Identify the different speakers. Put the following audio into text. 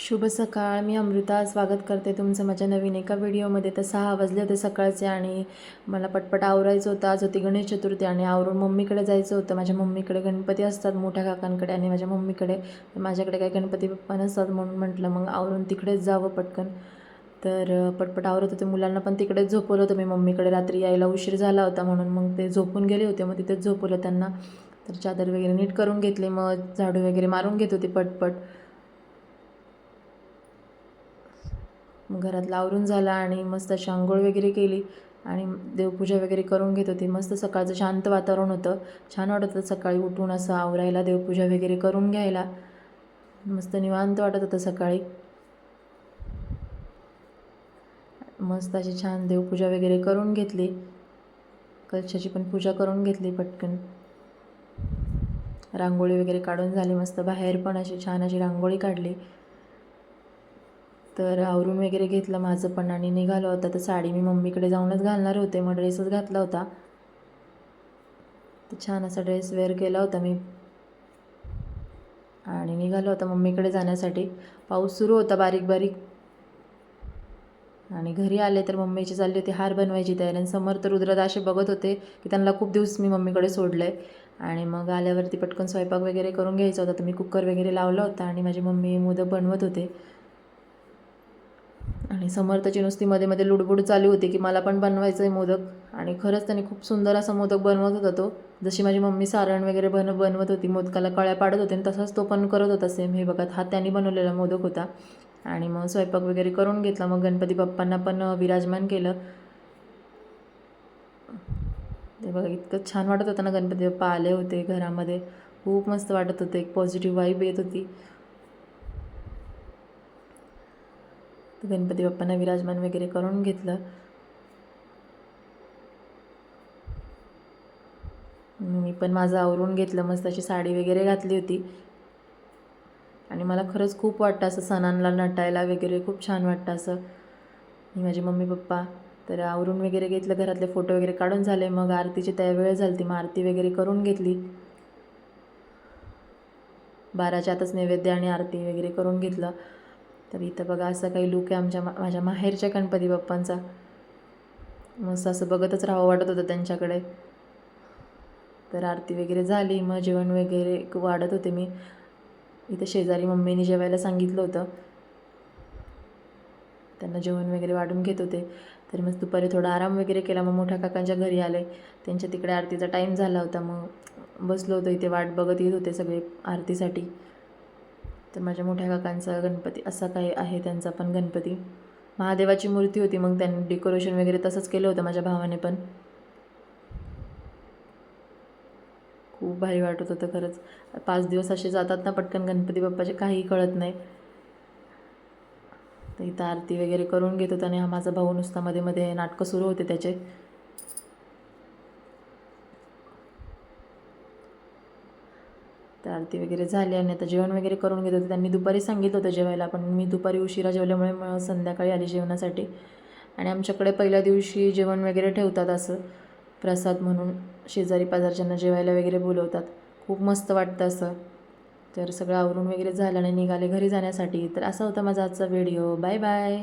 Speaker 1: शुभ सकाळ. मी अमृता स्वागत करते तुमचं माझ्या नवीन एका व्हिडिओमध्ये. तर सहा वाजले होते सकाळचे आणि मला पटपट आवरायचं होतं. आज होती गणेश चतुर्थी आणि आवरून मम्मीकडे जायचं होतं. माझ्या मम्मीकडे गणपती असतात मोठ्या काकांकडे आणि माझ्या मम्मीकडे. माझ्याकडे काही गणपती पप्पा नसतात म्हणून म्हटलं मग आवरून तिकडेच जावं पटकन. तर पटपट आवरत होते. मुलांना पण तिकडेच झोपवलं होतं. मी मम्मीकडे रात्री यायला उशीर झाला होता म्हणून मग ते झोपून गेले होते. मग तिथेच झोपवलं त्यांना. तर चादर वगैरे नीट करून घेतली. मग झाडू वगैरे मारून घेत होती पटपट. मग घरातलं आवरून झाला आणि मस्त अशी आंघोळ वगैरे केली आणि देवपूजा वगैरे करून घेत होती. मस्त सकाळचं शांत वातावरण होतं. छान वाटत होतं सकाळी उठून असं आवरायला देवपूजा वगैरे करून घ्यायला. मस्त निवांत वाटत होतं सकाळी. मस्त अशी छान देवपूजा वगैरे करून घेतली. कलशाची पण पूजा करून घेतली पटकन. रांगोळी वगैरे काढून झाली मस्त. बाहेर पण अशी छान अशी रांगोळी काढली. तर आवरून वगैरे घेतलं माझं पण आणि निघालो होता. तर साडी मी मम्मीकडे जाऊनच घालणार होते. मग ड्रेसच घातला होता. तर छान असा ड्रेस वेअर केला होता मी. आणि निघालो होता मम्मीकडे जाण्यासाठी. पाऊस सुरू होता बारीक बारीक. आणि घरी आले तर मम्मीची चालली होती हार बनवायची तयारी. आणि समर्थ रुद्रदाशे बघत होते की त्यांना खूप दिवस मी मम्मीकडे सोडलं आहे आणि मग आल्यावरती पटकन स्वयंपाक वगैरे करून घ्यायचा होता. तर मी कुकर वगैरे लावला होता आणि माझी मम्मी मोदक बनवत होते. आणि समर्थची नुसती मध्ये मध्ये लुडबुड चालू होती की मला पण बनवायचं आहे मोदक. आणि खरंच त्याने खूप सुंदर असा मोदक बनवत होता तो. जशी माझी मम्मी सारण वगैरे बन बनवत होती मोदकाला कळ्या पाडत होते आणि तसाच तो पण करत होता सेम हे बघा हा त्यांनी बनवलेला मोदक होता. आणि मग स्वयंपाक वगैरे करून घेतला. मग गणपती बाप्पांना पण विराजमान केलं. ते बघा इतकं छान वाटत होतं ना गणपती बाप्पा आले होते घरामध्ये. खूप मस्त वाटत होतं. एक पॉझिटिव्ह वाईब येत होती. तर गणपती बाप्पांना विराजमान वगैरे करून घेतलं. मी पण माझं आवरून घेतलं मस्त अशी साडी वगैरे घातली होती. आणि मला खरंच खूप वाटतं असं सणांना नटायला वगैरे खूप छान वाटतं असं. मी माझे मम्मी पप्पा तर आवरून वगैरे घेतलं घरातले फोटो वगैरे काढून झाले. मग आरतीची त्या वेळ झाली ती मग आरती वगैरे करून घेतली. बाराच्या आतच नैवेद्य आणि आरती वगैरे करून घेतलं. तर इथं बघा असं काही लुक आहे आमच्या मा माझ्या माहेरच्या गणपती बाप्पांचा. मस्त असं बघतच राहावं वाटत होतं त्यांच्याकडे. तर आरती वगैरे झाली मग जेवण वगैरे वाढत होते मी. इथं शेजारी मम्मीने जेवायला सांगितलं होतं. त्यांना जेवण वगैरे वाढून घेत होते. तर मग दुपारी थोडा आराम वगैरे केला मग मोठ्या काकांच्या घरी आले. त्यांच्या तिकडे आरतीचा टाईम झाला होता मग बसलो होतो इथे वाट बघत येत होते सगळे आरतीसाठी. तर माझ्या मोठ्या काकांचा गणपती असा काही आहे त्यांचा पण गणपती. महादेवाची मूर्ती होती मग त्यांनी डेकोरेशन वगैरे तसंच केलं होतं माझ्या भावाने पण. खूप भारी वाटत होतं खरंच. पाच दिवस असे जातात ना पटकन गणपती बाप्पाचे काही कळत नाही. तर इथं आरती वगैरे करून घेत होता आणि हा माझा भाऊ नुसता मध्ये मध्ये नाटकं सुरू होते त्याचे. तर आरती वगैरे झाली आणि आता जेवण वगैरे करून घेत होते. त्यांनी दुपारी सांगितलं होतं जेवायला पण मी दुपारी उशिरा जेवल्यामुळे मग संध्याकाळी आली जेवणासाठी. आणि आमच्याकडे पहिल्या दिवशी जेवण वगैरे ठेवतात असं प्रसाद म्हणून शेजारी पाजारच्यांना जेवायला वगैरे बोलवतात. खूप मस्त वाटतं असं. तर सगळं आवरून वगैरे झालं आणि निघाले घरी जाण्यासाठी. तर असा होता माझा आजचा व्हिडिओ. Bye bye.